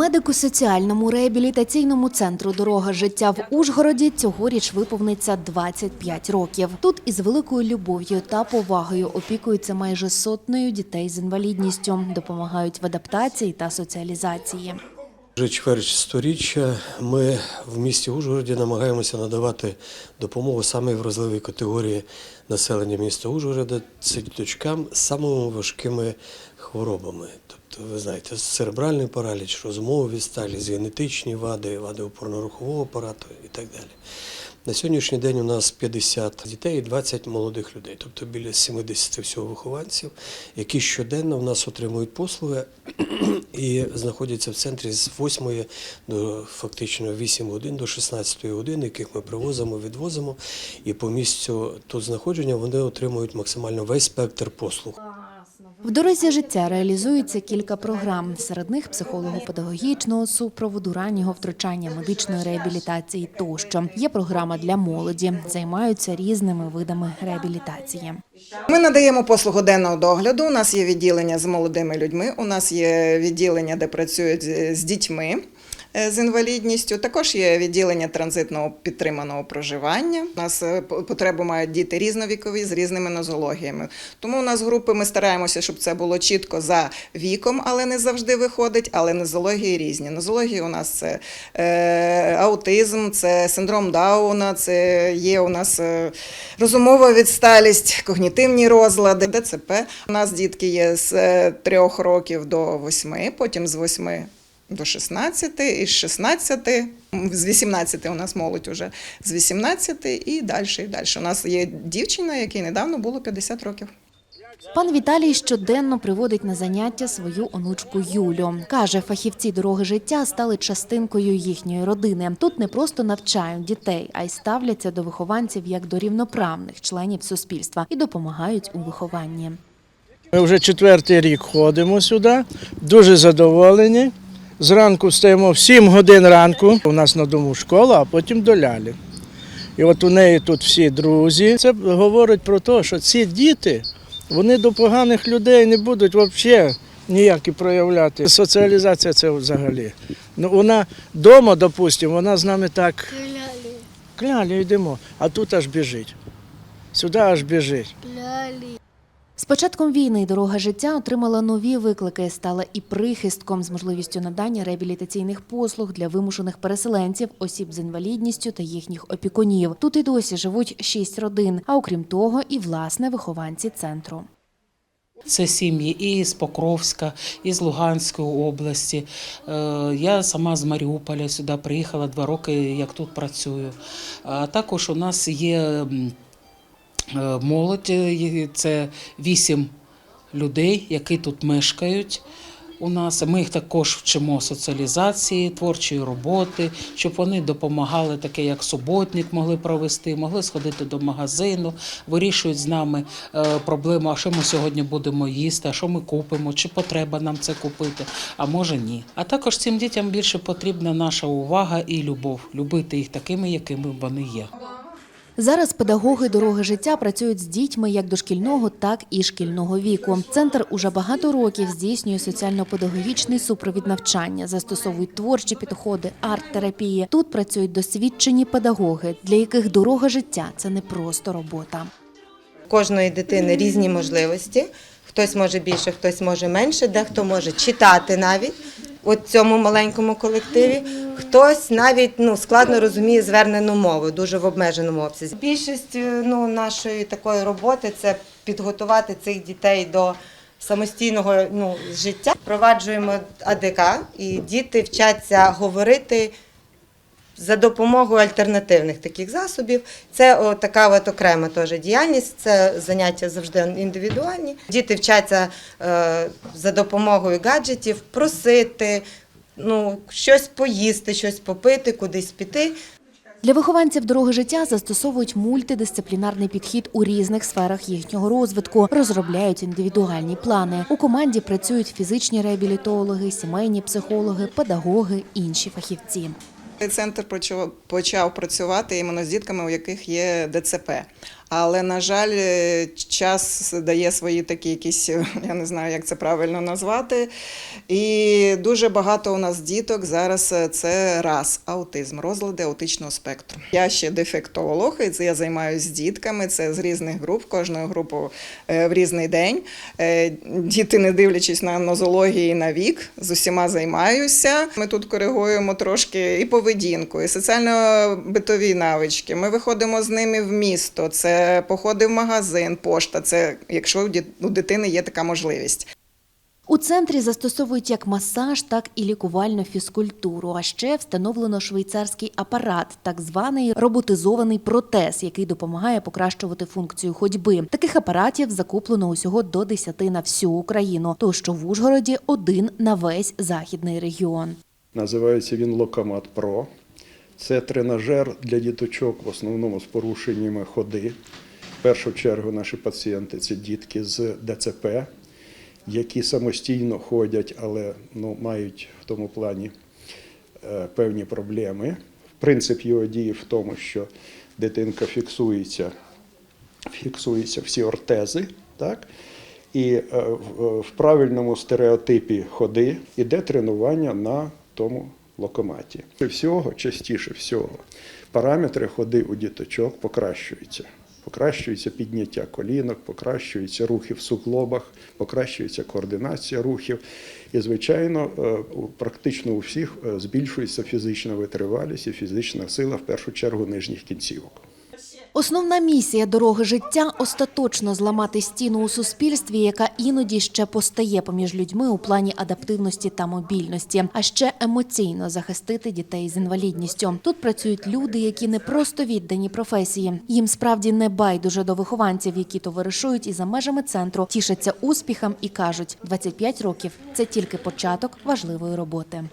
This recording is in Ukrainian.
Медико-соціальному реабілітаційному центру Дорога життя в Ужгороді цьогоріч виповниться 25 років. Тут із великою любов'ю та повагою опікуються майже сотнею дітей з інвалідністю, допомагають в адаптації та соціалізації. Вже чверть сторіччя ми в місті Ужгороді намагаємося надавати допомогу саме вразливій категорії населення міста Ужгорода це діточкам з самими важкими хворобами. Тобто, ви знаєте, церебральний параліч, розмовові сталі, з генетичні вади, вади опорно-рухового апарату і так далі. На сьогоднішній день у нас 50 дітей і 20 молодих людей, тобто біля 70 всього вихованців, які щоденно в нас отримують послуги і знаходяться в центрі з 8 до фактично 8 годин до 16 години, яких ми привозимо, відвозимо. І по місцю тут знаходження вони отримують максимально весь спектр послуг. В дорозі життя реалізується кілька програм. Серед них психолого-педагогічного супроводу, раннього втручання, медичної реабілітації тощо. Є програма для молоді, займаються різними видами реабілітації. Ми надаємо послугу денного догляду. У нас є відділення з молодими людьми. У нас є відділення, де працюють з з дітьми е, з інвалідністю. Також є відділення транзитного підтриманого проживання. У нас е, по- потребу мають діти різновікові з різними нозологіями. Тому у нас групи ми стараємося, щоб це було чітко за віком, але не завжди виходить. Але нозології різні. Нозології у нас це е, аутизм, це синдром Дауна, це є у нас е, розумова відсталість, когнітивні розлади, ДЦП. У нас дітки є з е, трьох років до восьми, потім з восьми до 16, і з 16, з 18 у нас молодь уже, з 18 і далі, і далі. У нас є дівчина, якій недавно було 50 років. Пан Віталій щоденно приводить на заняття свою онучку Юлю. Каже, фахівці дороги життя стали частинкою їхньої родини. Тут не просто навчають дітей, а й ставляться до вихованців як до рівноправних членів суспільства і допомагають у вихованні. Ми вже четвертий рік ходимо сюди, дуже задоволені. Зранку встаємо в 7 годин ранку. У нас на дому школа, а потім до лялі. І от у неї тут всі друзі. Це говорить про те, що ці діти вони до поганих людей не будуть взагалі ніякі проявляти. Соціалізація це взагалі. Ну, вона вдома, допустимо, вона з нами так клялі йдемо, а тут аж біжить. Сюди аж біжить. ляли. З початком війни дорога життя отримала нові виклики, стала і прихистком з можливістю надання реабілітаційних послуг для вимушених переселенців, осіб з інвалідністю та їхніх опікунів. Тут і досі живуть шість родин, а окрім того, і власне вихованці центру. Це сім'ї і з Покровська, і з Луганської області. Е, Я сама з Маріуполя сюди приїхала два роки, як тут працюю. А також у нас є молодь, е, це вісім людей, які тут мешкають. У нас ми їх також вчимо соціалізації, творчої роботи, щоб вони допомагали, таке як суботник могли провести, могли сходити до магазину, вирішують з нами е, проблему, а що ми сьогодні будемо їсти, а що ми купимо, чи потреба нам це купити, а може ні. А також цим дітям більше потрібна наша увага і любов, любити їх такими, якими вони є. Зараз педагоги дороги життя працюють з дітьми як дошкільного, так і шкільного віку. Центр уже багато років здійснює соціально-педагогічний супровід навчання, застосовують творчі підходи, арт-терапії. Тут працюють досвідчені педагоги, для яких дорога життя це не просто робота. кожної дитини різні можливості. Хтось може більше, хтось може менше, дехто може читати навіть у цьому маленькому колективі. Хтось навіть ну, складно розуміє звернену мову, дуже в обмеженому обсязі. Більшість е, ну, нашої такої роботи це підготувати цих дітей до самостійного ну, життя. Впроваджуємо АДК, і діти вчаться говорити за допомогою альтернативних таких засобів. Це о, така от окрема теж діяльність, це заняття завжди індивідуальні. Діти вчаться е, за допомогою гаджетів просити, ну, щось поїсти, щось попити, кудись піти. Для вихованців дороги життя застосовують мультидисциплінарний підхід у різних сферах їхнього розвитку, розробляють індивідуальні плани. У команді працюють фізичні реабілітологи, сімейні психологи, педагоги, інші фахівці. Центр почав, працювати іменно з дітками, у яких є ДЦП. Але, на жаль, е, час дає свої такі якісь, е, я не знаю, як це правильно назвати. І дуже багато у нас діток зараз е, це раз аутизм, розлади аутичного спектру. Я ще дефектолог, і це я займаюся з дітками. Це з різних груп, кожну групу в різний день. Діти, не дивлячись на нозології на вік, з усіма займаюся. Ми тут коригуємо трошки і поведінку, і соціально-битові навички. Ми виходимо з ними в місто. Це походи в магазин, пошта. Це якщо у дитини є така можливість. У центрі застосовують як масаж, так і лікувальну фізкультуру. А ще встановлено швейцарський апарат, так званий роботизований протез, який допомагає покращувати функцію ходьби. Таких апаратів закуплено усього до 10 на всю Україну. То що в Ужгороді один на весь західний регіон. Називається він Локомат Про. Це тренажер для діточок, в основному з порушеннями ходи. В першу чергу наші пацієнти це дітки з ДЦП, які самостійно ходять, але ну, мають в тому плані е, певні проблеми. Принцип його дії в тому, що дитинка фіксується, фіксуються всі ортези, так? і е, в, правильному стереотипі ходи іде тренування на тому локоматі. Всього, частіше всього, параметри ходи у діточок покращуються. Покращується підняття колінок, покращуються рухи в суглобах, покращується координація рухів. І, звичайно, е, практично у всіх е, збільшується фізична витривалість і фізична сила, в першу чергу, нижніх кінцівок. Основна місія дороги життя остаточно зламати стіну у суспільстві, яка іноді ще постає поміж людьми у плані адаптивності та мобільності, а ще емоційно захистити дітей з інвалідністю. Тут працюють люди, які не просто віддані професії. Їм справді не байдуже до вихованців, які товаришують і за межами центру тішаться успіхам і кажуть, 25 років це тільки початок важливої роботи.